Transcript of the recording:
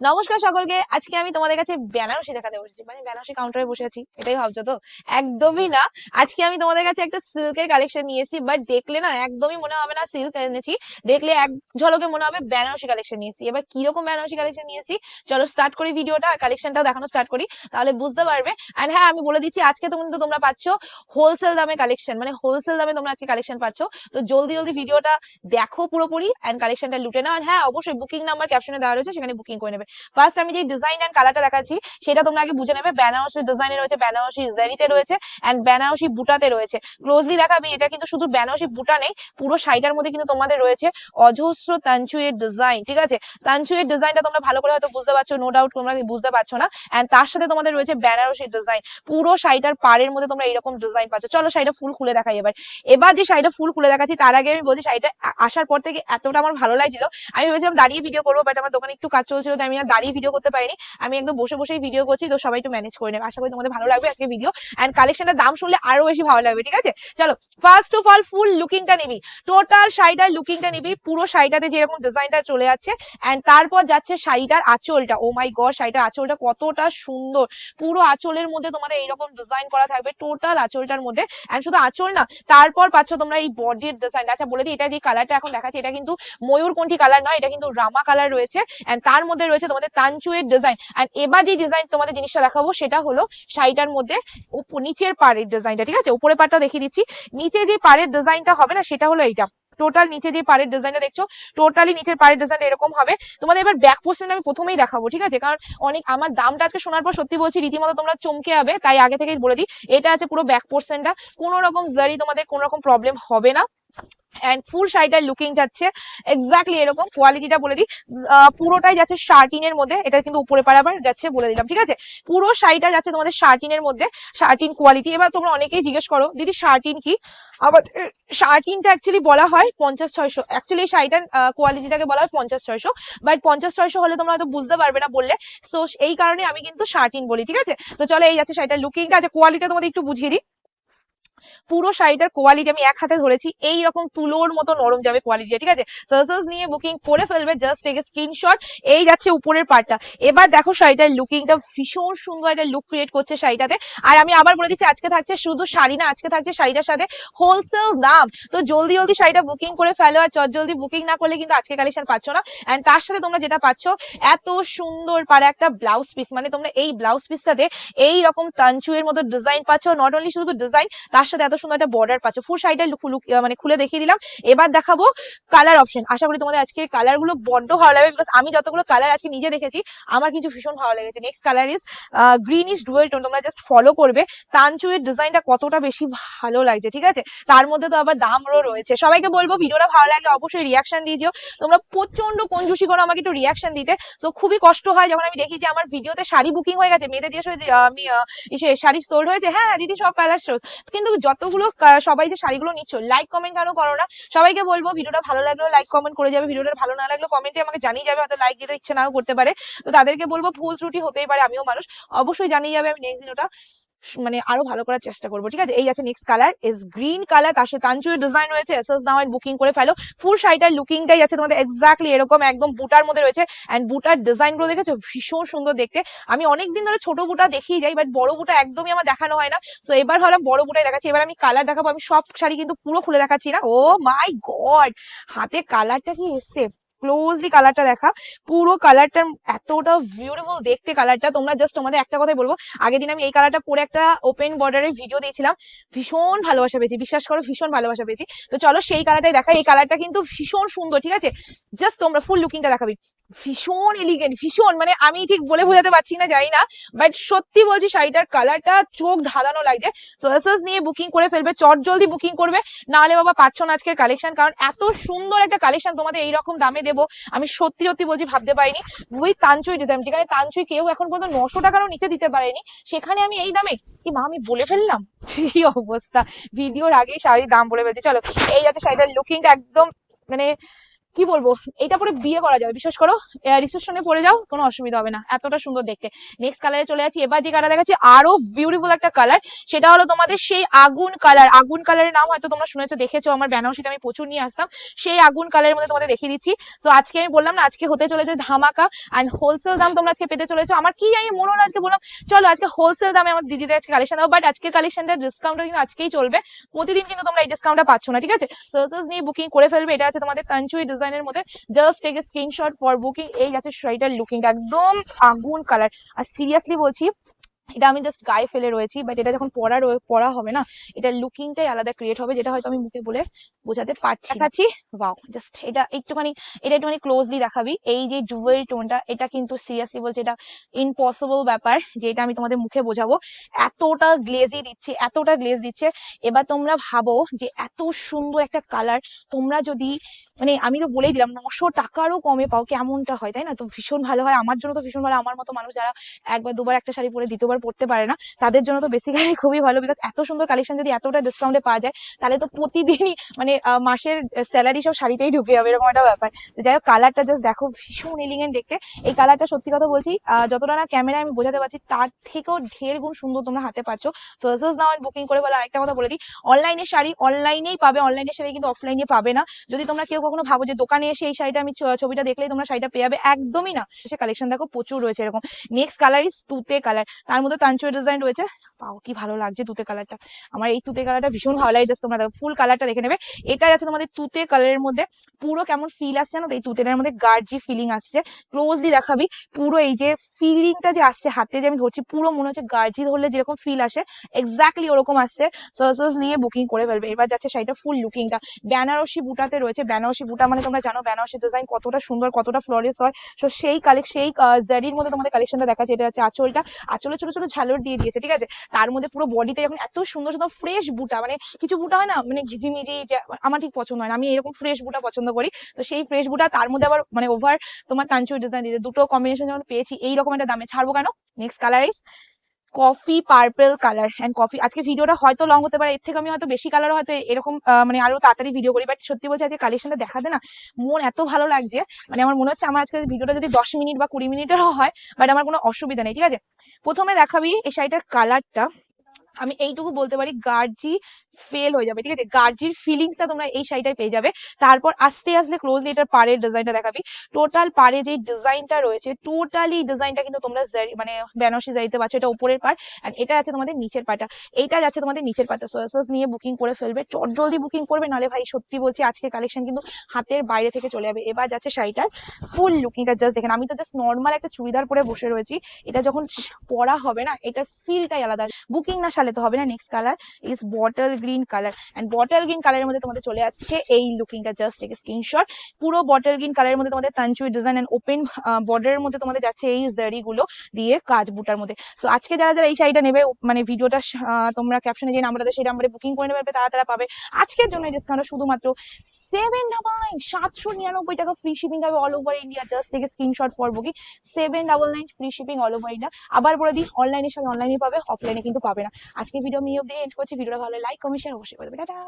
নমস্কার সকলকে। আজকে আমি তোমাদের কাছে বেনারসি দেখাতে বসেছি। মানে বেনারসি কাউন্টারে বসে আছি, এটাই ভাবছ তো? একদমই না। আজকে আমি তোমাদের কাছে একটা সিল্কের কালেকশন নিয়ে এসেছি বাট দেখলে না একদমই মনে হবে না সিল্ক এনেছি। দেখলে এক ঝলকে মনে হবে বেনারসি কালেকশন নিয়েছি এবার কীরকম বেনারসি কালেকশন নিয়েছি চলো স্টার্ট করি ভিডিওটা, আর কালেকশনটাও দেখানো স্টার্ট করি, তাহলে বুঝতে পারবে। অ্যান্ড হ্যাঁ আমি বলে দিচ্ছি, আজকে তো কিন্তু তোমরা পাচ্ছ হোলসেল দামে কালেকশন মানে হোলসেল দামে তোমরা আজকে কালেকশন পাচ্ছ। তো জলদি জলদি ভিডিওটা দেখো পুরোপুরি অ্যান্ড কালেকশনটা লুটে নাও। And হ্যাঁ অবশ্যই বুকিং নাম্বার ক্যাপশনে দেওয়া রয়েছে, সেখানে বুকিং করে নেবে। ফার্স্ট আমি যে ডিজাইন অ্যান্ড কালারটা দেখাচ্ছি, সেটা তোমরা আগে বুঝে নেবে। বেনারসি ডিজাইনে রয়েছে বেনারসি জারিতে রয়েছে অ্যান্ড বেনারসি বুটাতে রয়েছে। ক্লোজলি দেখাবি, এটা কিন্তু শুধু বেনারসি বুটা নেই, পুরো শাড়িটার মধ্যে কিন্তু তোমাদের রয়েছে অজস্র তানচুয়ের ডিজাইন ঠিক আছে? তানচুয়ের ডিজাইনটা তোমরা ভালো করে হয়তো বুঝতে পারছ নো ডাউট তোমরা বুঝতে পারছ না। অ্যান্ড তার সাথে তোমাদের রয়েছে বেনারসি ডিজাইন পুরো শাড়িটার পাড়ের মধ্যে তোমরা এরকম ডিজাইন পাচ্ছ। চলো শাড়িটা ফুল খুলে দেখাই এবার। এবার যে শাড়িটা ফুল খুলে দেখাচ্ছি, তার আগে আমি বলছি, শাড়িটা আসার পর থেকে এতটা আমার ভালো লাগছিল। আমি ভেবেছিলাম দাঁড়িয়ে ভিডিও করব বাট আমার দোকানে একটু কাজ চলছিল, তাই আমি আর দাঁড়িয়ে ভিডিও করতে পারিনি। আমি একদম বসে বসেই ভিডিও করছি, তো সবাই একটু ম্যানেজ করে নেবে। আশা করি তোমাদের ভালো লাগবে আজকে ভিডিও অ্যান্ড কালেকশনের দাম শুনলে আরও বেশি ভালো লাগবে, ঠিক আছে? চলো ফার্স্ট অফ অল ফুল লুকিংটা নিবি। টোটাল শাড়িটার লুকিংটা নিবি। পুরো শাড়িটাতে যেরকম ডিজাইনটা চলে যাচ্ছে। অ্যান্ড তারপর যাচ্ছে শাড়িটার আঁচলটা। ও মাই গড শাড়িটার আঁচলটা কতটা সুন্দর। পুরো আঁচলের মধ্যে তোমাদের এইরকম ডিজাইন করা থাকবে টোটাল আঁচলটার মধ্যে। অ্যান্ড শুধু আঁচল না, তারপর পাচ্ছ তোমরা এই বডির ডিজাইনটা আচ্ছা বলে দিই, এটা যে কালারটা এখন দেখাচ্ছে, এটা কিন্তু ময়ূর ময়ূরকণ্ঠী কালার নয়, এটা কিন্তু রামা কালার রয়েছে। অ্যান্ড তার মধ্যে রয়েছে তোমাদের তানচুয়ের ডিজাইন অ্যান্ড এবার যে ডিজাইন তোমাদের জিনিসটা দেখাবো, সেটা হলো শাড়িটার মধ্যে নিচের পাড়ের ডিজাইনটা ঠিক আছে? উপরের পাড়টা দেখিয়ে দিচ্ছি। নিচে যে পাড়ের ডিজাইনটা হবে না, সেটা হলো এইটা। টোটাল নিচে যে পাড়ের ডিজাইনটা দেখছ টোটালি নিচের পাড়ের ডিজাইনটা এরকম হবে। তোমাদের এবার ব্যাক পোর্শন আমি প্রথমেই দেখাবো, ঠিক আছে? কারণ অনেক, আমার দামটা আজকে শোনার পর সত্যি বলছি, রীতিমতো তোমরা চমকে যাবে, তাই আগে থেকেই বলে দিই, এটা আছে পুরো ব্যাক পোর্শনটা কোনো রকম জারি তোমাদের কোনো রকম প্রবলেম হবে না। অ্যান্ড ফুল শাড়িটার লুকিং যাচ্ছে। এক্স্যাক্টলি এরকম কোয়ালিটিটা বলে দিই। পুরোটাই যাচ্ছে শার্টিনের মধ্যে। এটা কিন্তু উপরে পারাবার যাচ্ছে বলে দিলাম, ঠিক আছে? পুরো শাড়িটা যাচ্ছে তোমাদের শার্টিনের মধ্যে, শার্টিন কোয়ালিটি এবার তোমরা অনেকেই জিজ্ঞেস করো, দিদি, শার্টিন কি? আবার শার্টিনটা অ্যাকচুয়ালি বলা হয় পঞ্চাশ ছয়শো। অ্যাকচুয়ালি এই শাড়িটার কোয়ালিটিটাকে বলা হয় পঞ্চাশ ছয়শো। বাট পঞ্চাশ ছয়শো হলে তোমরা হয়তো বুঝতে পারবে না বললে। সো এই কারণে আমি কিন্তু শার্টিন বলি, ঠিক আছে? তো চলো এই যাচ্ছে শাড়িটার লুকিংটা আছে কোয়ালিটিটা তোমাদের একটু বুঝিয়ে দিই। পুরো শাড়িটার কোয়ালিটি আমি এক হাতে ধরেছি। এই রকম তুলোর মতো নরম যাবে কোয়ালিটি ঠিক আছে? সার্সাস নিয়ে বুকিং করে ফেলবে জাস্ট টেক স্ক্রিনশট এই যাচ্ছে উপরের পার্টটা এবার দেখো শাড়িটার লুকিংটা ভীষণ সুন্দর একটা লুক ক্রিয়েট করছে শাড়িটাতে। আর আমি আবার বলে দিচ্ছি, আজকে থাকছে শুধু শাড়ি না, আজকে থাকছে শাড়িটার সাথে হোলসেল দাম। তো জলদি জলদি শাড়িটা বুকিং করে ফেলো, আর চট জলদি বুকিং না করলে কিন্তু আজকে কালেকশন পাচ্ছ না। এন্ড তার সাথে তোমরা যেটা পাচ্ছ, এত সুন্দর পারে একটা ব্লাউজ পিস মানে তোমরা এই ব্লাউজ পিসটাতে এই রকম তাঞ্চুয়ের মতো ডিজাইন পাচ্ছ। নট অনলি শুধু ডিজাইন তার সাথে এত সুন্দর একটা বর্ডার পাচ্ছ। ফুল শাড়িটা মানে খুলে দেখিয়ে দিলাম। এবার দেখাবো কালার অপশন আশা করি তোমাদের আজকে কালারগুলো বড্ড ভালো লাগবে বিকজ আমি যতগুলো কালার আজকে নিজে দেখেছি আমার কিছু ভীষণ ভালো লেগেছে। Next colour is green is dual tone তোমরা জাস্ট ফলো করবে। তানচুয়ের ডিজাইনটা কতটা বেশি ভালো লাগছে ঠিক আছে? তার মধ্যে তো আবার দামও রয়েছে। সবাইকে বলব ভিডিওটা ভালো লাগলে অবশ্যই রিয়াকশন দিয়েছিও তোমরা প্রচণ্ড কঞ্জুসি করো আমাকে একটু রিয়াকশন দিতে। তো খুবই কষ্ট হয় যখন আমি দেখি যে আমার ভিডিওতে শাড়ি বুকিং হয়ে গেছে। মেয়েদের জিজ্ঞেস আমি শাড়ি সোল্ড হয়েছে। হ্যাঁ হ্যাঁ, দিদি সব কালার শোজ কিন্তু যতগুলো কা- সবাই যে শাড়িগুলো নিচ্ছ লাইক কমেন্ট কেন করো না? সবাইকে বলব, ভিডিওটা ভালো লাগল লাইক কমেন্ট করে যাবে। ভিডিওটা ভালো না লাগল কমেন্টে আমাকে জানিয়ে যাবে, হয়তো লাইক দিতে ইচ্ছে নাও করতে পারে। তো তাদেরকে বলব, ভুল ত্রুটি হতেই পারে, আমিও মানুষ। অবশ্যই জানিয়ে যাবে আমি নেক্সট দিন ওটা। মানে আরও ভালো করার চেষ্টা করব, ঠিক আছে? এই আছে next colour is green colour তার সাথে তাঞ্চুয়ের ডিজাইন রয়েছে এস এসএস নাও বুকিং করে ফেলো। ফুল শাড়িটার লুকিংটাই আছে তোমাদের এক্স্যাক্টলি এরকম, একদম বুটার মধ্যে রয়েছে। অ্যান্ড বুটার ডিজাইনগুলো দেখেছ? ভীষণ সুন্দর দেখতে। আমি অনেকদিন ধরে ছোট বুটা দেখিয়ে যাই বাট বড় বুটা একদমই আমার দেখানো হয় না। সো এবার ভাবলাম বড় বুটাই দেখাচ্ছি। এবার আমি কালার দেখাবো। আমি সব শাড়ি কিন্তু পুরো খুলে দেখাচ্ছি না। ও মাই গড হাতে কালারটা কি এসছে? ক্লোজলি কালারটা দেখা। পুরো কালারটা এতটা বিউটিফুল দেখতে কালারটা তোমরা জাস্ট তোমাদের একটা কথাই বলব। আগের দিন আমি এই কালারটা পরে একটা ওপেন বর্ডারের ভিডিও দিয়েছিলাম। ভীষণ ভালোবাসা পেয়েছি। বিশ্বাস করো, ভীষণ ভালোবাসা পেয়েছি। তো চলো সেই কালারটাই দেখা এই কালারটা কিন্তু ভীষণ সুন্দর, ঠিক আছে? জাস্ট তোমরা ফুল লুকিংটা দেখাবি। ভীষণ এলিগেন্ট ভীষণ মানে আমি ঠিক বলে বোঝাতে পারছি না, জানি না বাট সত্যি বলছি শাড়িটার কালারটা চোখ ধাঁধানো লাগছে। সোয়াসাস নিয়ে বুকিং করে ফেলবে, চট জলদি বুকিং করবে, নাহলে বাবা পাচ্ছ না আজকের কালেকশন কারণ এত সুন্দর একটা কালেকশন তোমাদের এইরকম দামে দেবো, আমি সত্যি সত্যি বলছি ভাবতে পারিনি। উইথ তানচুই ডিজাইন যেখানে তানচুই কেউ এখন পর্যন্ত নশো টাকারও নিচে দিতে পারেনি, সেখানে আমি এই দামে, কি মা, আমি বলে ফেললাম? কি অবস্থা? ভিডিওর আগেই শাড়ির দাম বলে ফেলছি, চলো, এই যাতে শাড়িটার লুকিংটা একদম মানে কি বলব? এটা পরে বিয়ে করা যাবে বিশেষ করো? রিসেপশনে পরে যাও, কোনো অসুবিধা হবে না। এতটা সুন্দর দেখতে। নেক্সট কালারে চলে যাচ্ছি। এবার যে কালার দেখাচ্ছি, আরও বিউটিফুল একটা কালার সেটা হলো তোমাদের সেই আগুন কালার আগুন কালারের নাম হয়তো তোমরা শুনেছো, দেখেছ, আমার বেনারসিতে আমি প্রচুর নিয়ে আসতাম। সেই আগুন কালারের মধ্যে তোমাদের দেখিয়ে দিচ্ছি। তো আজকে আমি বললাম না, আজকে হতে চলেছে ধামাকা। অ্যান্ড হোলসেল দাম তোমরা আজকে পেতে চলেছো। আমার কি জানি মনে হলো আজকে বললাম, চলো আজকে হোলসেল দামে আমার দিদিদের আজকে কালেকশন দেবো। বাট আজকের কালেকশনটা ডিসকাউন্টটা কিন্তু আজকেই চলবে। প্রতিদিন কিন্তু তোমরা এই ডিসকাউন্টটা পাচ্ছ না, ঠিক আছে? সার্সেস নিয়ে বুকিং করে ফেলবে। এটা আছে তোমাদের কাঞ্চুই ডিজাইনের মধ্যে just take a screenshot for booking এই আছে শাড়িটার লুকিংটা একদম আগুন কালার আর সিরিয়াসলি বলছি, এটা আমি জাস্ট গায়ে ফেলে রয়েছি বাট এটা যখন রয়ে- পরা হবে না এটার লুকিংটাই আলাদা ক্রিয়েট হবে, যেটা হয়তো আমি মুখে বলে বোঝাতে পারছি। দেখাচ্ছি? ওয়াও জাস্ট এটা একটুখানি এটা একটুখানি ক্লোজলি দেখাবি। এই যে ডুয়েল টোনটা এটা কিন্তু সিরিয়াসলি বলছে, এটা ইম্পসিবল ব্যাপার যে এটা আমি তোমাদের মুখে বোঝাবো। এতটা গ্লেজি দিচ্ছে, এতটা গ্লেজ দিচ্ছে। এবার তোমরা ভাবো যে এত সুন্দর একটা কালার তোমরা যদি মানে আমি তো বলেই দিলাম, নশো টাকারও কমে পাও, কেমনটা হয়, তাই না? তো ভীষণ ভালো হয়। আমার জন্য তো ভীষণ ভালো। আমার মতো মানুষ যারা একবার, দুবার একটা শাড়ি পরে দ্বিতীয়বার পরতে পারে না, তাদের জন্য তো বেসিক্যালি খুবই ভালো বিকজ এত সুন্দর কালেকশন যদি এতটা ডিসকাউন্টে পাওয়া যায়, তাহলে তো প্রতিদিনই মানে মাসের স্যালারি সব শাড়িতেই ঢুকে যাবে, এরকম একটা ব্যাপার। যাই হোক কালারটা জাস্ট দেখো, ভীষণ এলিগেন্ট দেখতে। এই কালারটা সত্যি কথা বলছি যতটা না ক্যামেরায় আমি বোঝাতে পারছি, তার থেকেও ঢের গুণ সুন্দর তোমরা হাতে পাচ্ছ। সো দিস নাও বুকিং করে বলে আরেকটা কথা বলে দিই। অনলাইনে শাড়ি অনলাইনেই পাবে অনলাইনে শাড়ি কিন্তু অফলাইনে পাবে না। যদি তোমরা কেউ কখনো ভাবো যে দোকানে এসে এই শাড়িটা আমি ছবিটা দেখলেই তোমরা শাড়িটা পেয়ে যাবে? একদমই না। সে কালেকশন দেখো, প্রচুর রয়েছে এরকম। নেক্সট কালার ইস তুতে কালার তার মধ্যে কাঞ্চুর ডিজাইন রয়েছে। পাও কি ভালো লাগছে তুতে কালারটা আমার এই তুতে কালারটা ভীষণ ভালো লাগে। তোমরা ফুল কালারটা দেখে নেবে। এটাই আছে তোমাদের তুতে কালারের মধ্যে। পুরো কেমন ফিল আসছে না তো? এই তুতেটার মধ্যে গার্জি ফিলিং আসছে। ক্লোজলি দেখাবি, পুরো এই যে ফিলিংটা যে আসছে, হাতে যে আমি ধরছি, পুরো মনে হচ্ছে গার্জি ধরলে যেরকম ফিল আসে এক্স্যাক্টলি ওরকম আসছে। সার্সেস নিয়ে বুকিং করে ফেলবে। এবার যাচ্ছে শাড়িটা ফুল লুকিংটা বেনারসি বুটাতে রয়েছে। বেনারসি বুটা মানে তোমরা জানো বেনারসি ডিজাইন কতটা সুন্দর, কতটা ফ্লোরেস হয়। তো সেই কালেক সেই জারির মধ্যে তোমাদের কালেকশনটা দেখাচ্ছে। এটা হচ্ছে আঁচলটা। আঁচলে ছোট ছোট ঝালর দিয়ে দিয়েছে, ঠিক আছে? তার মধ্যে পুরো বডিতে যখন এত সুন্দর সুন্দর ফ্রেশ বুটা মানে কিছু বুটা হয় না মানে ঘিজিমিজি আমার ঠিক পছন্দ হয় না। আমি এরকম ফ্রেশ বুটা পছন্দ করি। তো সেই ফ্রেশ বুটা, তার মধ্যে আবার মানে ওভার তোমার কাঞ্চুর ডিজাইন দিয়েছে। দুটো কম্বিনেশন যখন পেয়েছি, এইরকম একটা দামে। ছাড়বো কেন? Next colour is coffee purple colour and coffee আজকে ভিডিওটা হয়তো লং হতে পারে, এর থেকে আমি হয়তো বেশি কালার হয়তো এরকম মানে আরও তাড়াতাড়ি ভিডিও করি বাট সত্যি বলছি আজকে কালেকশনটা দেখাতে না মন এত ভালো লাগছে মানে আমার মনে হচ্ছে আমার আজকে ভিডিওটা যদি দশ মিনিট বা কুড়ি মিনিটেরও হয় বাট আমার কোনো অসুবিধা নেই, ঠিক আছে? প্রথমে দেখাবি এই শাড়িটার কালারটা আমি এইটুকু বলতে পারি গার্জি ফেল হয়ে যাবে, ঠিক আছে? গার্জির ফিলিংসটা তোমরা এই শাড়িটায় পেয়ে যাবে। তারপর আস্তে আস্তে ক্লোজলি এটার পাড়ের ডিজাইনটা দেখাবি। টোটাল পাড়ে যে ডিজাইনটা রয়েছে টোটালি ডিজাইনটা কিন্তু তোমরা মানে বেনারসি জারিতে পাচ্ছ। এটা উপরের পার আর এটা আছে তোমাদের নিচের পাটা এইটা যাচ্ছে তোমাদের নিচের পাটা সোয়াসাস নিয়ে বুকিং করে ফেলবে। চট জলদি বুকিং করবে নালে ভাই সত্যি বলছি আজকে কালেকশন কিন্তু হাতের বাইরে থেকে চলে যাবে। এবার যাচ্ছে শাড়িটার ফুল লুকিংটা জাস্ট দেখেন, আমি তো জাস্ট নর্মাল একটা চুড়িদার পরে বসে রয়েছি। এটা যখন পরা হবে না, এটার ফিলটাই আলাদা। বুকিং না সালে তো হবে না next colour is bottle green colour and bottle green কালারের মধ্যে তোমাদের চলে যাচ্ছে এই লুকিংটা জাস্ট এক স্ক্রিনশট পুরো বটল গ্রিন কালারের মধ্যে তোমাদের তাঞ্চুই ডিজাইন অ্যান্ড ওপেন বর্ডারের মধ্যে তোমাদের যাচ্ছে এই জারি গুলো দিয়ে কাজ বুটার মধ্যে। সো আজকে যারা যারা এই শাড়িটা নেবে মানে ভিডিওটা তোমরা ক্যাপশনে যে নাম্বারটা সেই নাম্বারে বুকিং করে নেবে, তারা তারা পাবে। আজকের জন্য এই ডিসকাউন্টটা শুধুমাত্র সেভেন ডাবল নাইন সাতশো নিরানব্বই টাকা ফ্রি শিপিং হবে অল ওভার ইন্ডিয়া জাস্ট থেকে screenshot for booking seven double nine free shipping all over India আবার বলে দিই অনলাইনের সঙ্গে অনলাইনে পাবে অফলাইনে কিন্তু পাবে না। আজকে ভিডিও আমি অব্দি এন্ড করছি। ভিডিওটা ভালো লাইক কমেন্ট শেয়ার অবশ্যই করবে টাটা!